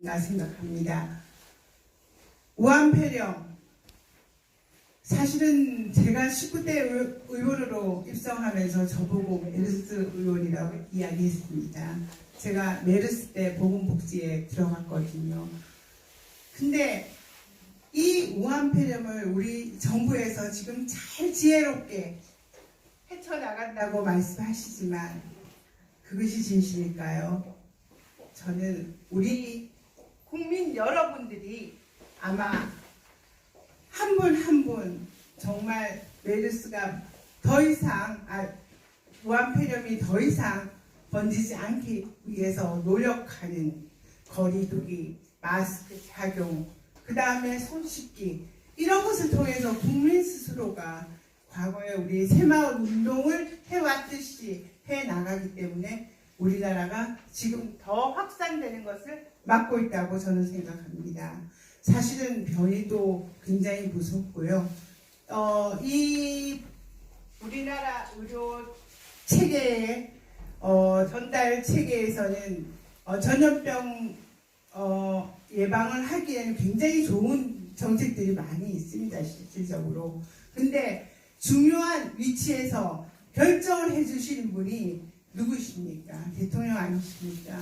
나 생각합니다. 우한폐렴 사실은 제가 19대 의- 의원으로 입성하면서 저보고 메르스 의원이라고 이야기했습니다. 제가 메르스 때 보건복지에 들어갔거든요. 근데 이 우한폐렴을 우리 정부에서 지금 잘 지혜롭게 헤쳐나간다고 말씀하시지만 그것이 진실일까요? 저는 우리 국민 여러분들이 아마 한 분 한 분 정말 메르스가 더 이상 아, 무한폐렴이 더 이상 번지지 않기 위해서 노력하는 거리두기, 마스크 착용, 그 다음에 손 씻기 이런 것을 통해서 국민 스스로가 과거에 우리 새마을 운동을 해왔듯이 해 나가기 때문에 우리나라가 지금 더 확산되는 것을 막고 있다고 저는 생각합니다. 사실은 변이도 굉장히 무섭고요. 어, 이 우리나라 의료 체계의 어, 전달 체계에서는 어, 전염병 어, 예방을 하기에는 굉장히 좋은 정책들이 많이 있습니다, 실질적으로. 근데 중요한 위치에서 결정을 해주시는 분이 누구십니까? 대통령 아니십니까?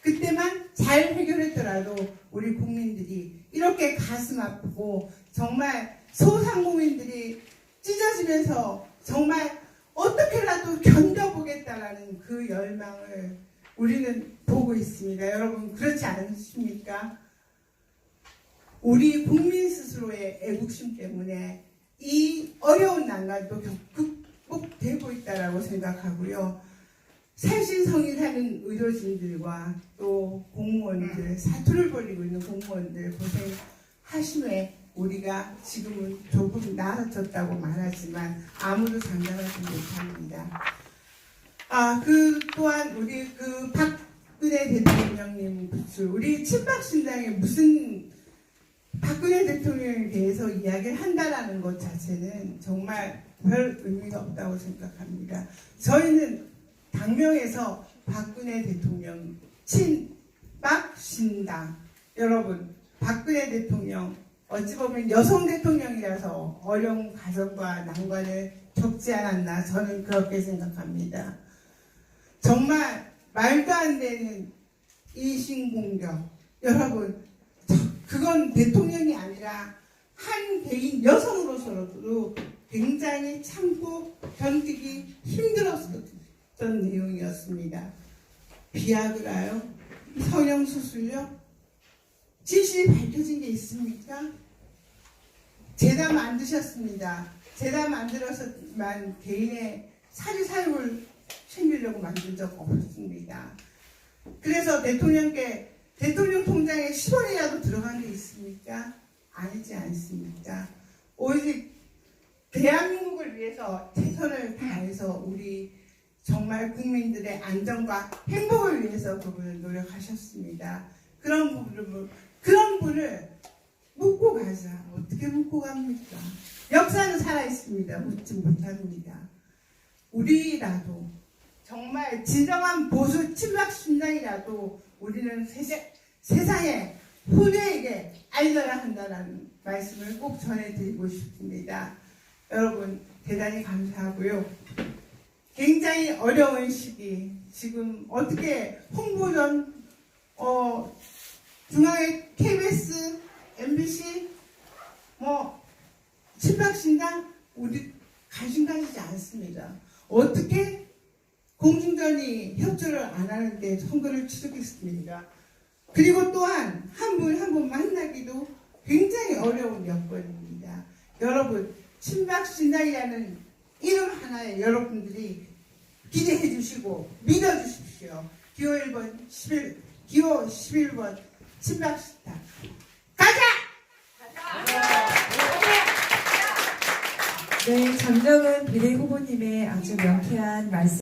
그때만 잘 해결했더라도 우리 국민들이 이렇게 가슴 아프고 정말 소상공인들이 찢어지면서 정말 어떻게라도 견뎌보겠다라는 그 열망을 우리는 보고 있습니다. 여러분 그렇지 않으십니까? 우리 국민 스스로의 애국심 때문에 이 어려운 난관도 극복되고 있다라고 생각하고요. 살신성인하는 의료진들과 또 공무원들, 사투를 벌이고 있는 공무원들 고생하심에 우리가 지금은 조금 나아졌다고 말하지만 아무도 장담하지 못합니다. 아, 그 또한 우리 그 박근혜 대통령님 부출, 우리 친박신당에 무슨 박근혜 대통령에 대해서 이야기를 한다라는 것 자체는 정말 별 의미가 없다고 생각합니다. 저희는 당명에서 박근혜 대통령 친박신당 여러분 박근혜 대통령 어찌 보면 여성 대통령이라서 어려운 가정과 난관을 겪지 않았나 저는 그렇게 생각합니다. 정말 말도 안 되는 이신공격. 여러분 그건 대통령이 아니라 한 개인 여성으로서도 굉장히 참고 견디기 힘들었 던 내용이었습니다. 비아그라요? 성형 수술요? 진실이 밝혀진 게 있습니까? 재단 만드셨습니다. 재단 만들어서만 개인의 사리 사욕을 챙기려고 만든 적 없습니다. 그래서 대통령께 대통령 통장에 10원이라도 들어간 게 있습니까? 아니지 않습니까? 오직 대한민국을 위해서 최선을 다해서 우리 정말 국민들의 안전과 행복을 위해서 그분을 노력하셨습니다. 그런 분을, 그런 분을 묻고 가자. 어떻게 묻고 갑니까? 역사는 살아있습니다. 묻지 못합니다. 우리라도 정말 진정한 보수 침략 신당이라도 우리는 세세, 세상에 후대에게 알려야 한다는 말씀을 꼭 전해드리고 싶습니다. 여러분 대단히 감사하고요. 굉장히 어려운 시기 지금 어떻게 홍보전 어, 중앙의 KBS, MBC 뭐 친박신당 우리 관심 가지지 않습니다. 어떻게 공중전이 협조를 안 하는데 선거를 치르겠습니다. 그리고 또한 한 분 한 분 만나기도 굉장히 어려운 여건입니다. 여러분 친박신당이라는 이름 하나에 여러분들이 기대해 주시고 믿어 주십시오. 기호 1번 11 기호 11번 친박신당 가자! 네, 장정은 비례 후보님의 아주 명쾌한 말씀.